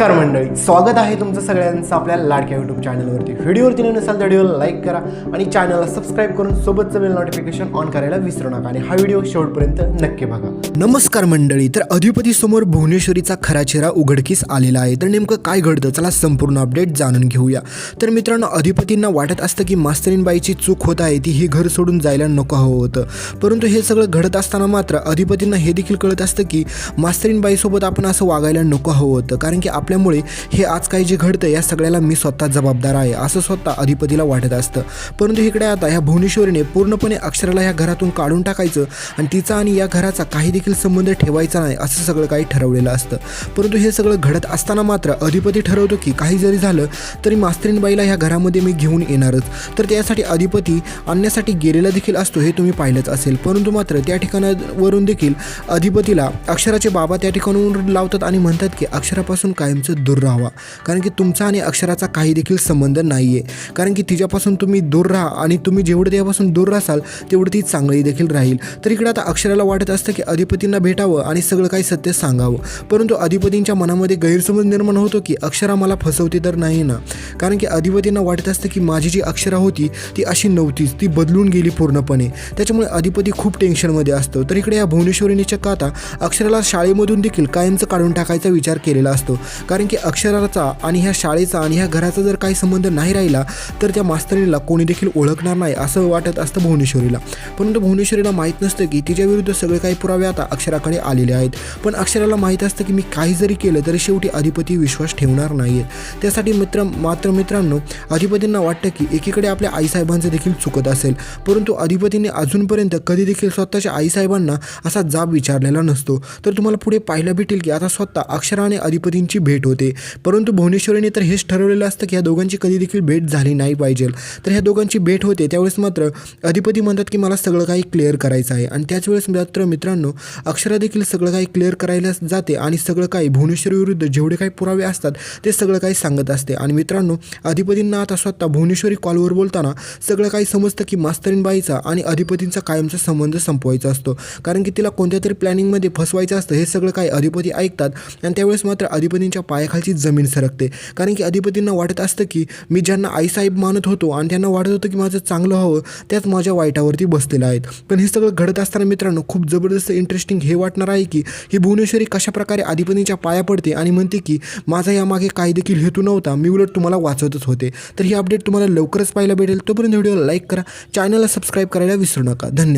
नमस्कार मंडळी स्वागत आहे तुमचं सगळ्यांचं आपल्या लाडक्या यूट्यूब चॅनलवरती व्हिडिओवरती नवीन नसाल तर व्हिडिओला लाईक करा आणि चॅनलला सबस्क्राईब करून सोबतचं बेल नोटिफिकेशन ऑन करायला विसरू नका आणि हा व्हिडिओ शेवटपर्यंत नक्की बघा. नमस्कार मंडळी तर अधिपती समोर भुवनेश्वरीचा खरा चेहरा उघडकीस आलेला आहे. तर नेमकं काय घडतं? चला संपूर्ण अपडेट जाणून घेऊया. तर मित्रांनो अधिपतींना वाटत असतं की मास्तरीनबाईची चूक होत आहे ती ही घर सोडून जायला नको हवं होतं. परंतु हे सगळं घडत असताना मात्र अधिपतींना हे देखील कळत असतं की मास्तरीनबाईसोबत आपण असं वागायला नको हवं होतं. कारण की आपल्यामुळे हे आज काही जे घडतं या सगळ्याला मी स्वतः जबाबदार आहे असं स्वतः अधिपतीला वाटत असतं. परंतु इकडे आता ह्या भुवनेश्वरीने पूर्णपणे अक्षराला ह्या घरातून काढून टाकायचं आणि तिचा आणि या घराचा काही देखील संबंध ठेवायचा नाही असं सगळं काही ठरवलेलं असतं. परंतु हे सगळं घडत असताना मात्र अधिपती ठरवतो की काही जरी झालं तरी मास्तरीनबाईला ह्या घरामध्ये मी घेऊन येणारच. तर त्यासाठी अधिपती आणण्यासाठी गेलेला देखील असतो हे तुम्ही पाहिलंच असेल. परंतु मात्र त्या ठिकाणावरून देखील अधिपतीला अक्षराचे बाबा त्या ठिकाणावरून लावतात आणि म्हणतात की अक्षरापासून कायमचं दूर राहावा. कारण की तुमचा आणि अक्षराचा काही देखील संबंध नाही आहे कारण की तिच्यापासून तुम्ही दूर राहा आणि तुम्ही जेवढं त्यापासून दूर राहाल तेवढं ती चांगली देखील राहील. तर इकडे आता अक्षराला वाटत असतं की अधिपतींना भेटावं आणि सगळं काही सत्य सांगावं. परंतु अधिपतींच्या मनामध्ये गैरसमज निर्माण होतो की अक्षरा मला फसवते तर नाही ना? कारण की अधिपतींना वाटत असतं की माझी जी अक्षरा होती ती अशी नव्हतीच. ती बदलून गेली पूर्णपणे. त्याच्यामुळे अधिपती खूप टेन्शनमध्ये असतो. तर इकडे या भुवनेश्वरीने चक्क आता अक्षराला शाळेमधून देखील कायमचं काढून टाकायचा विचार केलेला असतो. कारण की अक्षराचा आणि ह्या शाळेचा आणि ह्या घराचा जर काही संबंध नाही राहिला तर त्या मास्तरीला कोणी देखील ओळखणार नाही असं वाटत असतं भुवनेश्वरीला. परंतु भुवनेश्वरीला माहीत नसतं की तिच्या विरुद्ध सगळे काही पुरावे आता अक्षराकडे आलेले आहेत. पण अक्षराला माहीत असतं की मी काही जरी केलं तरी शेवटी अधिपती विश्वास ठेवणार नाही आहेत त्यासाठी मित्र मात्र मित्रांनो अधिपतींना वाटतं की एकीकडे आपल्या आईसाहेबांचं देखील चुकत असेल. परंतु अधिपतीने अजूनपर्यंत कधी देखील स्वतःच्या आईसाहेबांना असा जाब विचारलेला नसतो. तर तुम्हाला पुढे पाहायला भेटेल की आता स्वतः अक्षरा आणि अधिपतींची भेट होते. परंतु भुवनेश्वरीने तर हेच ठरवलेलं असतं की ह्या दोघांची कधी देखील भेट झाली नाही पाहिजे. तर ह्या दोघांची भेट होते त्यावेळेस मात्र अधिपती म्हणतात की मला सगळं काही क्लिअर करायचं आहे. आणि त्याच वेळेस मात्र मित्रांनो अक्षरा देखील सगळं काही क्लिअर करायला जाते आणि सगळं काही भुवनेश्वरी विरुद्ध जेवढे काही पुरावे असतात ते सगळं काही सांगत असते. आणि मित्रांनो अधिपतींना आता स्वतः भुवनेश्वरी कॉलवर बोलताना सगळं काही समजतं की मास्तरीनबाईचा आणि अधिपतींचा कायमचा संबंध संपवायचा असतो. कारण की तिला कोणत्या तरी प्लॅनिंगमध्ये फसवायचं असतं हे सगळं काही अधिपती ऐकतात. आणि त्यावेळेस मात्र अधिपतींच्या पायाखालची जमीन सरकते. कारण की अधिपतींना वाटत असतं की मी ज्यांना आईसाहेब मानत होतो आणि त्यांना वाटत होतं की माझं चांगलं हवं त्याच माझ्या वाईटावरती बसलेलं आहेत. पण हे सगळं घडत असताना मित्रांनो खूप जबरदस्त इंटरेस्टिंग हे वाटणार आहे की ही भुवनेश्वरी कशाप्रकारे अधिपतींच्या पाया पडते आणि म्हणते की माझा यामागे काही देखील हेतू नव्हता मी उलट तुम्हाला वाचवतच होते. तर ही अपडेट तुम्हाला लवकरच पाहायला भेटेल. तोपर्यंत व्हिडिओला लाईक करा. चॅनलला सबस्क्राईब करायला विसरू नका. धन्यवाद.